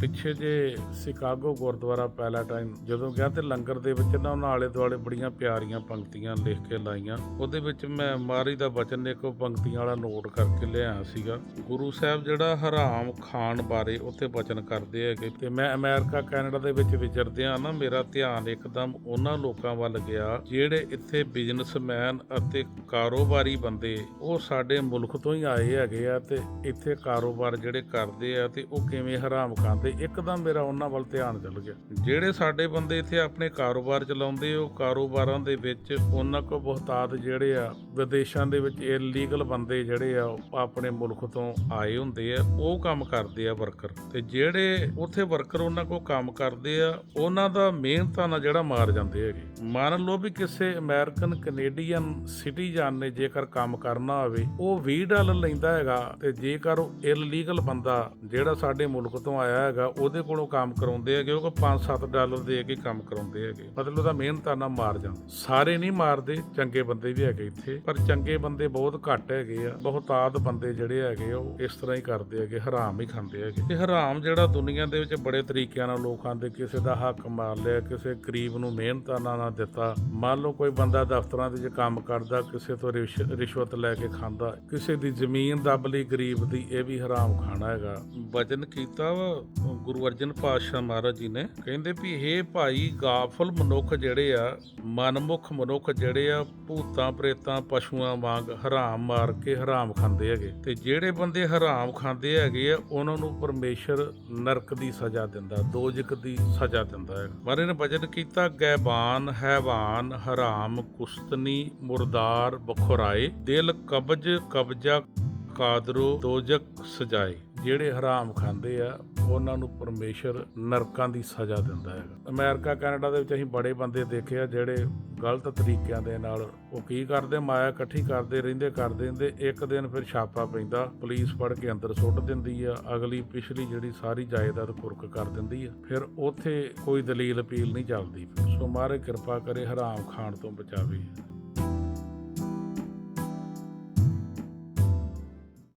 ਪਿੱਛੇ ਜੇ ਸ਼ਿਕਾਗੋ ਗੁਰਦੁਆਰਾ ਪੈਲਾਟਾਈਨ ਜਦੋਂ ਗਿਆ ਤੇ ਲੰਗਰ ਦੇ ਵਿੱਚ ਨਾ ਉਹਨਾਂ ਆਲੇ ਦੁਆਲੇ ਬੜੀਆਂ ਪਿਆਰੀਆਂ ਪੰਕਤੀਆਂ ਲਿਖ ਕੇ ਲਾਈਆਂ। ਉਹਦੇ ਵਿੱਚ ਮੈਂ ਮਾਰੀ ਦਾ ਬਚਨ ਇੱਕ ਪੰਕਤੀਆਂ ਵਾਲਾ ਨੋਟ ਕਰਕੇ ਲਿਆਇਆ ਸੀਗਾ। ਗੁਰੂ ਸਾਹਿਬ ਜਿਹੜਾ ਹਰਾਮ ਖਾਣ ਬਾਰੇ ਉੱਥੇ ਬਚਨ ਕਰਦੇ ਹੈਗੇ ਤੇ ਮੈਂ ਅਮਰੀਕਾ, ਕੈਨੇਡਾ ਦੇ ਵਿੱਚ ਵਿਚਰਦੇ ਆ ਨਾ ਮੇਰਾ ਧਿਆਨ ਇੱਕਦਮ ਉਹਨਾਂ ਲੋਕਾਂ ਵੱਲ ਗਿਆ ਜਿਹੜੇ ਇੱਥੇ ਬਿਜ਼ਨਸਮੈਨ ਅਤੇ ਕਾਰੋਬਾਰੀ ਬੰਦੇ ਉਹ ਸਾਡੇ ਮੁਲਕ ਤੋਂ ਹੀ ਆਏ ਹੈਗੇ ਆ ਤੇ ਇੱਥੇ ਕਾਰੋਬਾਰ ਜਿਹੜੇ ਕਰਦੇ ਆ ਤੇ ਉਹ ਕਿਵੇਂ ਹਰਾਮ ਖਾਂਦੇ ਇੱਕਦਮ ਮੇਰਾ ਉਹਨਾਂ ਵੱਲ ਧਿਆਨ ਚੱਲ ਗਿਆ। ਜਿਹੜੇ ਸਾਡੇ ਬੰਦੇ ਇੱਥੇ ਆਪਣੇ ਕਾਰੋਬਾਰ ਚਲਾਉਂਦੇ, ਉਹ ਕਾਰੋਬਾਰਾਂ ਦੇ ਵਿੱਚ ਉਹਨਾਂ ਕੋ ਬਹੁਤਾਤ ਜਿਹੜੇ ਆ, ਵਿਦੇਸ਼ਾਂ ਦੇ ਵਿੱਚ ਇਲੀਗਲ ਬੰਦੇ ਜਿਹੜੇ ਆ, ਉਹ ਆਪਣੇ ਮੁਲਕ ਤੋਂ ਆਏ ਹੁੰਦੇ ਆ, ਉਹ ਕੰਮ ਕਰਦੇ ਆ ਵਰਕਰ ਤੇ ਜਿਹੜੇ ਉੱਥੇ ਵਰਕਰ ਉਹਨਾਂ ਕੋ ਕੰਮ ਕਰਦੇ ਆ, ਉਹਨਾਂ ਦਾ ਮਿਹਨਤਾਂ ਨਾਲ ਜਿਹੜਾ ਮਾਰ ਜਾਂਦੇ ਹੈਗੇ। ਮੰਨ ਲਓ ਵੀ ਕਿਸੇ ਅਮਰੀਕਨ, ਕੈਨੇਡੀਅਨ ਸਿਟੀਜ਼ਨ ਨੇ ਜੇਕਰ ਕੰਮ ਕਰਨਾ ਹੋਵੇ, ਉਹ 20 ਡਾਲਰ ਲੈਂਦਾ ਹੈਗਾ, ਤੇ ਜੇਕਰ ਉਹ ਇਲੀਗਲ ਬੰਦਾ ਜਿਹੜਾ ਸਾਡੇ ਮੁਲਕ ਤੋਂ ਆਇਆ ਹੈਗਾ, ਉਹਦੇ ਕੋਲੋਂ ਕੰਮ ਕਰਾਉਂਦੇ ਹੈਗੇ, ਉਹ 5-7 ਡਾਲਰ ਦੇ ਕੇ ਕੰਮ ਕਰਾਉਂਦੇ ਹੈਗੇ। ਮਤਲਬ ਉਹਦਾ ਮਿਹਨਤਾਂ ਮਾਰ ਜਾਂਦੇ ਸਾਰੇ ਨਹੀਂ ਮਾਰਦੇ, ਚੰਗੇ ਬੰਦੇ ਵੀ ਹੈਗੇ ਇੱਥੇ, ਪਰ ਚੰਗੇ ਬੰਦੇ ਬਹੁਤ ਘੱਟ ਹੈਗੇ ਆ। ਬਹੁਤਾਤ ਬੰਦੇ ਜਿਹੜੇ ਹੈਗੇ ਉਹ ਇਸ ਤਰ੍ਹਾਂ ਹੀ ਕਰਦੇ ਹੈਗੇ, ਹਰਾਮ ਹੀ ਖਾਂਦੇ ਹੈਗੇ। ਤੇ ਹਰਾਮ ਜਿਹੜਾ ਦੁਨੀਆ ਦੇ ਵਿੱਚ ਬੜੇ ਤਰੀਕਿਆਂ ਨਾਲ ਲੋਕ ਖਾਂਦੇ ਕਿਸੇ ਦਾ ਹੱਕ ਮਾਰ ਲਿਆ, ਕਿਸੇ ਗਰੀਬ ਨੂੰ ਮਿਹਨਤਾਂ ਨਾ ਦਿੱਤਾ। ਮੰਨ ਲਓ ਕੋਈ ਬੰਦਾ ਦਫ਼ਤਰਾਂ ਦੇ ਵਿੱਚ ਕੰਮ ਕਰਦਾ, ਕਿਸੇ ਤੋਂ ਰਿਸ਼- ਰਿਸ਼ਵਤ ਲੈ ਕੇ ਖਾਂਦਾ, ਕਿਸੇ ਦੀ ਜ਼ਮੀਨ ਦੱਬ ਲਈ ਗਰੀਬ ਦੀ, ਇਹ ਵੀ ਹਰਾਮ ਖਾਣਾ ਹੈਗਾ। ਵਜਨ ਕੀਤਾ ਵਾ ਗੁਰੂ ਅਰਜਨ ਪਾਤਸ਼ਾਹ ਮਹਾਰਾਜ ਜੀ ਨੇ ਕਹਿੰਦੇ ਵੀ ਇਹ ਭਾਈ ਗਾਫਲ ਮਨੁੱਖ ਜਿਹੜੇ ਆ, ਮਨਮੁਖ ਮਨੁੱਖ ਜਿਹੜੇ ਆ, ਭੂਤਾਂ ਪ੍ਰੇਤਾਂ ਪਸ਼ੂਆਂ ਵਾਂਗ ਹਰਾਮ ਮਾਰ ਕੇ ਹਰਾਮ ਖਾਂਦੇ ਹੈਗੇ। ਤੇ ਜਿਹੜੇ ਬੰਦੇ ਹਰਾਮ ਖਾਂਦੇ ਹੈਗੇ ਆ, ਉਹਨਾਂ ਨੂੰ ਪਰਮੇਸ਼ਰ ਨਰਕ ਦੀ ਸਜ਼ਾ ਦਿੰਦਾ, ਦੋਜਕ ਦੀ ਸਜ਼ਾ ਦਿੰਦਾ ਹੈ ਮਾਰੇ ਨੇ ਵਚਨ ਕੀਤਾ, ਗੈਬਾਨ, ਹੈਵਾਨ, ਹਰਾਮ, ਕੁਸ਼ਤਨੀ, ਮੁਰਦਾਰ, ਬਖੁਰਾਏ, ਦਿਲ ਕਬਜ, ਕਬਜਾ, ਕਾਦਰੋ, ਦੋਜਕ, ਸਜਾਏ। ਜਿਹੜੇ ਹਰਾਮ ਖਾਂਦੇ ਆ, ਉਹਨਾਂ ਨੂੰ ਪਰਮੇਸ਼ਰ ਨਰਕਾਂ ਦੀ ਸਜ਼ਾ ਦਿੰਦਾ ਹੈਗਾ। ਅਮਰੀਕਾ, ਕੈਨੇਡਾ ਦੇ ਵਿੱਚ ਅਸੀਂ ਬੜੇ ਬੰਦੇ ਦੇਖੇ ਆ, ਜਿਹੜੇ ਗਲਤ ਤਰੀਕਿਆਂ ਦੇ ਨਾਲ ਉਹ ਕੀ ਕਰਦੇ, ਮਾਇਆ ਇਕੱਠੀ ਕਰਦੇ, ਰਹਿੰਦੇ ਕਰਦੇ ਰਹਿੰਦੇ ਇੱਕ ਦਿਨ ਫਿਰ ਛਾਪਾ ਪੈਂਦਾ, ਪੁਲਿਸ ਫੜ ਕੇ ਅੰਦਰ ਸੁੱਟ ਦਿੰਦੀ ਆ, ਅਗਲੀ ਪਿਛਲੀ ਜਿਹੜੀ ਸਾਰੀ ਜਾਇਦਾਦ ਕੁਰਕ ਕਰ ਦਿੰਦੀ ਆ, ਫਿਰ ਉੱਥੇ ਕੋਈ ਦਲੀਲ ਅਪੀਲ ਨਹੀਂ ਚੱਲਦੀ। ਸੋ ਮਾਰੇ ਕਿਰਪਾ ਕਰੇ ਹਰਾਮ ਖਾਣ ਤੋਂ ਬਚਾਵੇ।